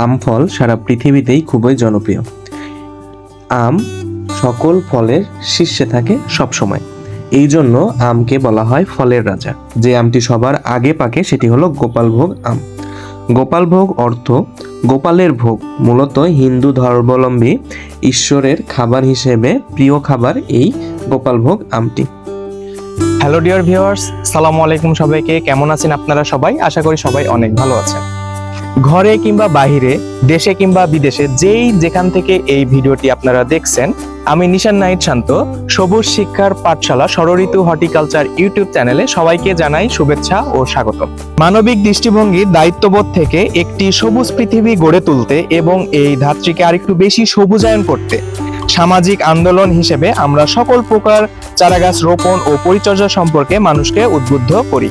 আম ফল সারা পৃথিবীতেই খুবই জনপ্রিয়। আম সকল ফলের শীর্ষে থাকে সবসময়। এই জন্য আমকে বলা হয় ফলের রাজা। যে আমটি সবার আগে পাকে সেটি হলো গোপালভোগ আম। গোপালভোগ অর্থ গোপালের ভোগ। মূলত হিন্দু ধর্মাবলম্বী ঈশ্বরের খাবার হিসেবে প্রিয় খাবার এই গোপালভোগ আমটি। হ্যালো ডিয়ার ভিউয়ার্স সালামু আলাইকুম সবাইকে। কেমন আছেন আপনারা সবাই? আশা করি সবাই অনেক ভালো আছেন। ঘরে কিংবা বাহিরে, দেশে কিংবা বিদেশে, যেই যেখান থেকে এই ভিডিওটি আপনারা দেখছেন, আমি নিশান নাইট শান্ত, সবুজ শিক্ষার পাঠশালা ষড়ঋতু হর্টিকালচার ইউটিউব চ্যানেলে সবাইকে জানাই শুভেচ্ছা ও স্বাগত মানবিক দৃষ্টিভঙ্গির দায়িত্ববোধ থেকে একটি সবুজ পৃথিবী গড়ে তুলতে এবং এই ধাত্রীকে আরেকটু বেশি সবুজায়ন করতে, সামাজিক আন্দোলন হিসেবে আমরা সকল প্রকার চারাগাছ রোপণ ও পরিচর্যা সম্পর্কে মানুষকে উদ্বুদ্ধ করি।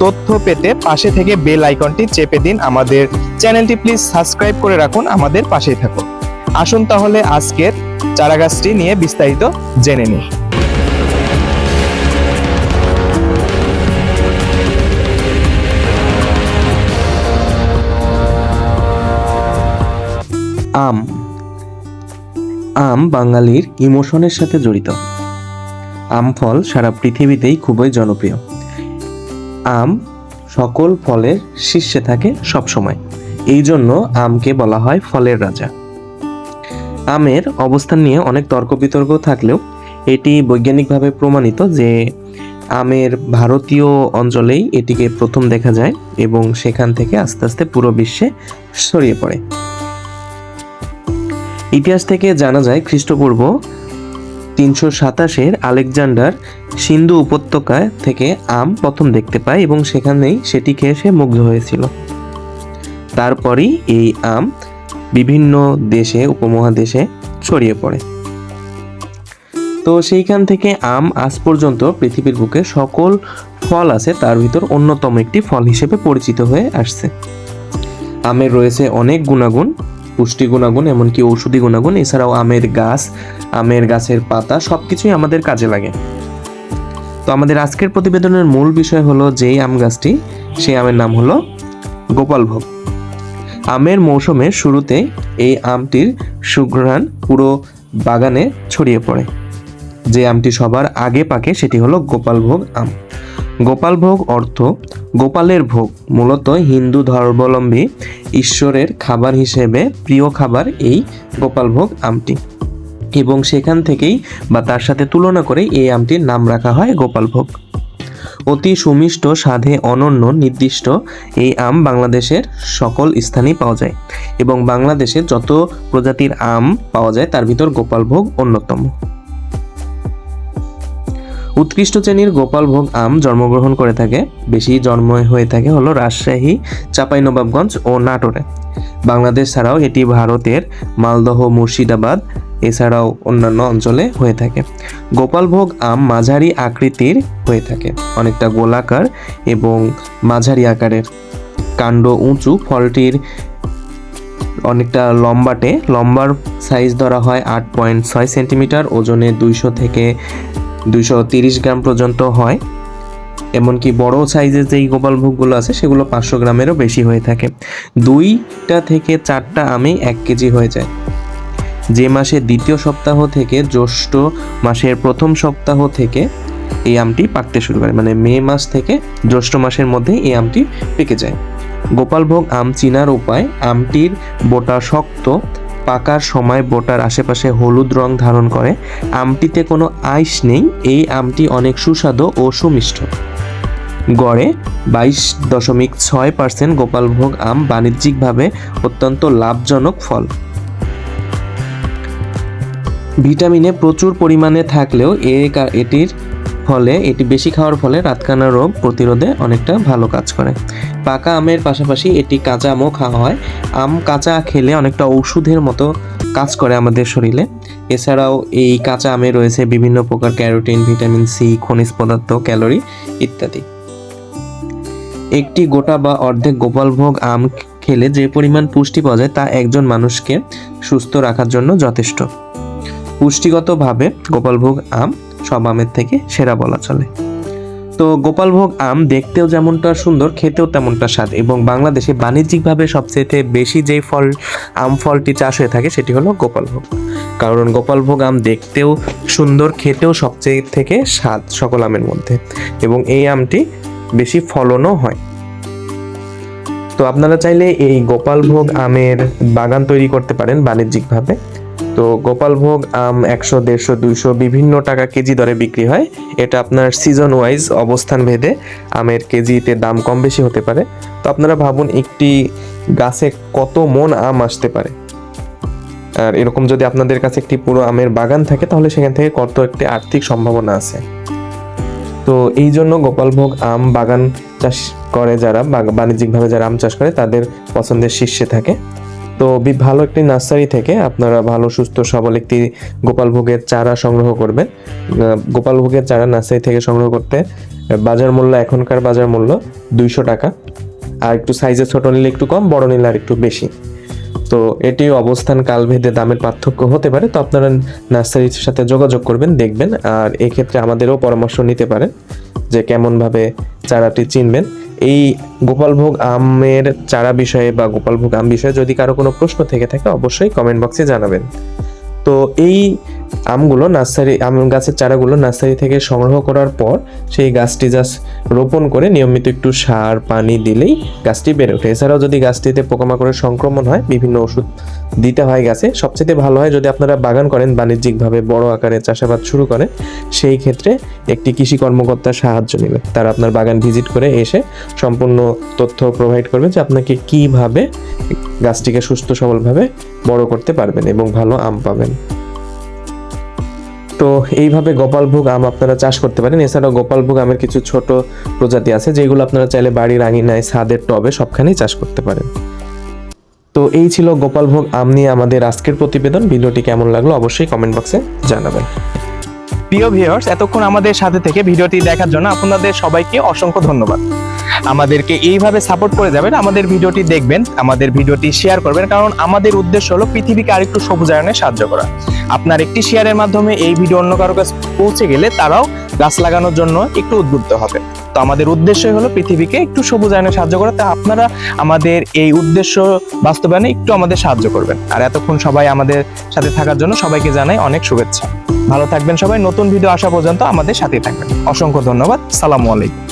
তথ্য পেতে পাশে থেকে বেল আইকনটি চেপে দিন আমাদের চ্যানেলটি। প্লিজ সাবস্ক্রাইব করে রাখুন আমাদের পাশেই থাকুন। আসুন তাহলে আজকের চারাগাছটি নিয়ে বিস্তারিত জেনে নিই। আম। আম বাঙালির ইমোশনের সাথে জড়িত। আম ফল সারা পৃথিবীতেই খুবই জনপ্রিয়। আম সকল ফলের শীর্ষে থাকে সবসময়। এই জন্য আমকে বলা হয় ফলের রাজা। আমের অবস্থান নিয়ে অনেক তর্ক বিতর্ক থাকলেও এটি বৈজ্ঞানিকভাবে প্রমাণিত যে আমের ভারতীয় অঞ্চলেই এটিকে প্রথম দেখা যায় এবং সেখান থেকে আস্তে আস্তে পুরো বিশ্বে ছড়িয়ে পড়ে। ইতিহাস থেকে জানা যায় খ্রিস্টপূর্ব তিনশো সাতাশের আলেকজান্ডার সিন্ধু উপত্যকায় থেকে আম প্রথম দেখতে পায় এবং সেখানেই সেটি খেয়ে সে মুগ্ধ হয়েছিল। তারপরই এই আম বিভিন্ন দেশে, উপমহাদেশে ছড়িয়ে পড়ে। তো সেইখান থেকে আম আজ পর্যন্ত পৃথিবীর বুকে সকল ফল আছে, তার ভিতর অন্যতম একটি ফল হিসেবে পরিচিত হয়ে আসছে। আমের রয়েছে অনেক গুণাগুণ পুষ্টি গুণাগুণ, এমনকি ঔষধি গুণাগুণ, এছাড়াও আমের গাছ, আমের গাছের পাতা সব কিছুই আমাদের কাজে লাগে। তো আমাদের আজকের প্রতিবেদনের মূল বিষয় হলো যেই আম গাছটি, সেই আমের নাম হলো গোপালভোগ। আমের মৌসুমের শুরুতে এই আমটির সুঘ্রাণ পুরো বাগানে ছড়িয়ে পড়ে। যে আমটি সবার আগে পাকে, সেটি হলো গোপালভোগ আম। গোপালভোগ অর্থ, গোপালের ভোগ, মূলত হিন্দু ধর্মাবলম্বী ঈশ্বরের খাবার হিসেবে প্রিয় খাবার এই গোপালভোগ আমটি। এবং সেখান থেকেই বা তার সাথে তুলনা করে এই আমটির নাম রাখা হয় গোপালভোগ অতি সুমিষ্ট, স্বাদে অনন্য, নির্দিষ্ট এই আম বাংলাদেশের সকল স্থানেই পাওয়া যায় এবং বাংলাদেশে যত প্রজাতির আম পাওয়া যায় তার ভিতর গোপালভোগ অন্যতম। উৎকৃষ্ট শ্রেণির গোপালভোগ আম জন্মগ্রহণ করে থাকে। বেশি জন্ম হয়ে থাকে হলো রাজশাহী, চাঁপাইনবাবগঞ্জ ও নাটোরে। বাংলাদেশ ছাড়াও এটি ভারতের মালদহ, মুর্শিদাবাদ, এছাড়াও অন্যান্য অঞ্চলে হয়ে থাকে। গোপালভোগ আম মাঝারি আকৃতির হয়ে থাকে, অনেকটা গোলাকার এবং মাঝারি আকারের। কাণ্ড উঁচু, ফলটির অনেকটা লম্বাটে, লম্বার সাইজ ধরা হয় আট পয়েন্ট ছয় সেন্টিমিটার, ওজনে দুইশো থেকে দুইশো গ্রাম পর্যন্ত হয়। এমনকি বড় সাইজের যেই গোপাল ভোগগুলো আছে, সেগুলো পাঁচশো গ্রামেরও বেশি হয়ে থাকে। দুইটা থেকে চারটা আমে এক কেজি হয়ে যায়। যে মাসে দ্বিতীয় সপ্তাহ থেকে জ্যৈষ্ঠ মাসের প্রথম সপ্তাহ থেকে এই আমটি পাকতে শুরু করে। মানে মে মাস থেকে জ্যৈষ্ঠ মাসের মধ্যে এই আমটি পেকে যায়। গোপালভোগ আম চিনার উপায়, আমটির বোটা শক্ত পাকার সময় বোটার আশেপাশে হলুদ রং ধারণ করে, আমটিতে কোনো আইস নেই, এই আমটি অনেক সুস্বাদু ও সুমিষ্ট। গড়ে বাইশ দশমিক ছয় পার্সেন্ট গোপালভোগ আম বাণিজ্যিকভাবে অত্যন্ত লাভজনক ফল। ভিটামিনে প্রচুর পরিমাণে থাকলেও এ এটির ফলে এটি বেশি খাওয়ার ফলে রাতকানা রোগ প্রতিরোধে অনেকটা ভালো কাজ করে। পাকা আমের পাশাপাশি এটি কাঁচা আমও খাওয়া হয়। আম কাঁচা খেলে অনেকটা ঔষধের মতো কাজ করে আমাদের শরীরে। এছাড়াও এই কাঁচা আমে রয়েছে বিভিন্ন প্রকার ক্যারোটিন, ভিটামিন সি, খনিজ পদার্থ, ক্যালোরি ইত্যাদি। একটি গোটা বা অর্ধেক গোপালভোগ আম খেলে যে পরিমাণ পুষ্টি পাওয়া যায় তা একজন মানুষকে সুস্থ রাখার জন্য যথেষ্ট। পুষ্টিগতভাবে গোপালভোগ আম সব আমের থেকে সেরা বলা চলে। তো গোপালভোগ আম দেখতেও যেমনটা সুন্দর, খেতেও তেমনটা স্বাদ এবং বাংলাদেশে বাণিজ্যিকভাবে সবচেয়ে বেশি যেই ফল, আম ফলটি চাষ হয়ে থাকে সেটি হলো গোপালভোগ। কারণ গোপালভোগ আম দেখতেও সুন্দর, খেতেও সবচেয়ে থেকে স্বাদ সকল আমের মধ্যে এবং এই আমটি বেশি ফলনও হয়। তো আপনারা চাইলে এই গোপালভোগ আমের বাগান তৈরি করতে পারেন বাণিজ্যিকভাবে। তো গোপালভোগ আম একশো, দেড়শো, দুইশো, বিভিন্ন টাকা কেজি দরে বিক্রি হয়। এটা আপনার সিজন ওয়াইজ অবস্থান ভেদে আমের কেজিতে দাম কম বেশি হতে পারে। তো আপনারা ভাবুন একটি গাছে কত মন আম আসতে পারে। আর এরকম যদি আপনাদের কাছে একটি পুরো আমের বাগান থাকে, তাহলে সেখান থেকে কত একটি আর্থিক সম্ভাবনা আছে। তো এই জন্য গোপালভোগ আম বাগান চাষ করে যারা বাণিজ্যিকভাবে যারা আম চাষ করে, তাদের পছন্দের শীর্ষে থাকে। তো ভালো একটি নার্সারি থেকে আপনারা ভালো, সুস্থ, সবল একটি গোপালভোগের চারা সংগ্রহ করবেন। গোপালভোগের চারা নার্সারি থেকে সংগ্রহ করতে বাজার মূল্য, এখনকার বাজার মূল্য দুইশো টাকা। আর একটু সাইজে ছোট নিলে একটু কম, বড় নিলে আর একটু বেশি। তো এটি অবস্থান কালভেদে দামের পার্থক্য হতে পারে, তো আপনারা নার্সারির সাথে যোগাযোগ করবেন, দেখবেন। আর এক্ষেত্রে আমাদেরও পরামর্শ নিতে পারেন যে কেমনভাবে চারাটি চিনবেন। এই গোপালভোগ আমের চারা বিষয়ে বা গোপালভোগ আম বিষয়ে যদি কারও কোনো প্রশ্ন থেকে থাকে, অবশ্যই কমেন্ট বক্সে জানাবেন। তো এই আমগুলো নার্সারি, আম গাছের চারাগুলো নার্সারি থেকে সংগ্রহ করার পর সেই গাছটি জাস্ট রোপণ করে নিয়মিত একটু সার, পানি দিলেই গাছটি বেড়ে ওঠে। এছাড়াও যদি গাছটিতে পোকামাকড়ের সংক্রমণ হয়, বিভিন্ন ওষুধ দিতে হয় গাছে, সবচেয়ে ভালো হয় যদি আপনারা বাগান করেন, বাণিজ্যিকভাবে বড় আকারে চাষাবাদ শুরু করেন, সেই ক্ষেত্রে একটি কৃষি কর্মকর্তার সাহায্য নেবে। তারা আপনার বাগান ভিজিট করে এসে সম্পূর্ণ তথ্য প্রোভাইড করবে যে আপনাকে কীভাবে গাছটিকে সুস্থ সবলভাবে বড় করতে পারবেন এবং ভালো আম পাবেন। তো এইভাবে গোপালভোগ আম আপনারা চাষ করতে পারেন। এছাড়াও গোপালভোগ আমের কিছু ছোট প্রজাতি আছে, যেগুলো আপনারা চাইলে বাড়ির আঙিনায় ছাদের টবে সবখানেই চাষ করতে পারেন। তো এই ছিল গোপালভোগ আম নিয়ে আমাদের আজকের প্রতিবেদন। ভিডিওটি কেমন লাগল অবশ্যই কমেন্ট বক্সে জানাবেন। প্রিয় ভিউয়ার্স এতক্ষণ আমাদের সাথে থেকে ভিডিওটি দেখার জন্য আপনাদের সবাইকে অসংখ্য ধন্যবাদ। আমাদেরকে এইভাবে সাপোর্ট করে যাবেন, আমাদের ভিডিওটি দেখবেন, আমাদের ভিডিওটি শেয়ার করবেন, কারণ আমাদের উদ্দেশ্য হলো পৃথিবীকে আরেকটু সবুজায়নে সাহায্য করা। আপনার একটি শেয়ারের মাধ্যমে এই ভিডিও অন্য কারও কাছে পৌঁছে গেলে তারাও গাছ লাগানোর জন্য একটু উদ্বুদ্ধ হবে। তো আমাদের উদ্দেশ্যই হলো পৃথিবীকে একটু সবুজ সবুজায়নে সাহায্য করা। তা আপনারা আমাদের এই উদ্দেশ্য বাস্তবায়নে একটু আমাদের সাহায্য করবেন। আর এতক্ষণ সবাই আমাদের সাথে থাকার জন্য সবাইকে জানাই অনেক শুভেচ্ছা। ভালো থাকবেন সবাই। নতুন ভিডিও আসা পর্যন্ত আমাদের সাথে থাকবেন। অসংখ্য ধন্যবাদ। সালামু আলাইকুম।